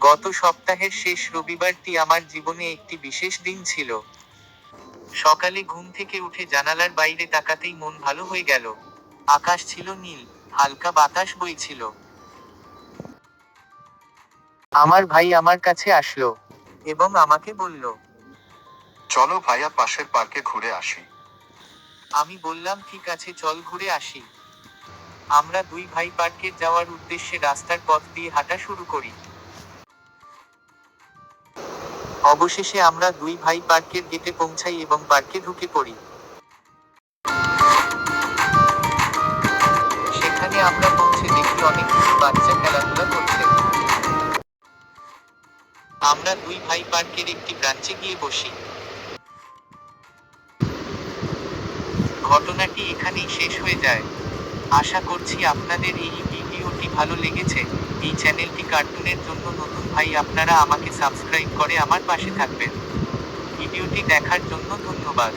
গত সপ্তাহের শেষ রবিবারটি আমার জীবনে একটি বিশেষ দিন ছিল। সকালে ঘুম থেকে উঠে জানালার বাইরে তাকাতেই মন ভালো হয়ে গেল। আকাশ ছিল নীল হালকা বাতাস বইছিল। আমার ভাই আমার কাছে আসলো এবং আমাকে বলল চলো ভাইয়া পাশের পার্কে ঘুরে আসি। আমি বললাম ঠিক আছে চল ঘুরে আসি। আমরা দুই ভাই পার্কে যাওয়ার উদ্দেশ্যে রাস্তার পথ দিয়ে হাঁটা শুরু করি। অবশেষে আমরা দুই ভাই পার্কের গেটে পৌঁছাই এবং পার্কে ঢুকে পড়ি। সেখানে আমরা পৌঁছে দেখি অনেকগুলো বাচ্চা খেলাধুলা করছে। আমরা দুই ভাই পার্কের একটি ব্রাঞ্চে গিয়ে বসি। ঘটনাটি এখানেই শেষ হয়ে যায়। আশা করছি আপনাদের এই ভিডিওটি ভালো লেগেছে, এই চ্যানেলটি কার্টুনের জন্য নতুন ভাই আপনারা আমাকে সাবস্ক্রাইব করে আমার পাশে থাকবেন। ভিডিওটি দেখার জন্য ধন্যবাদ।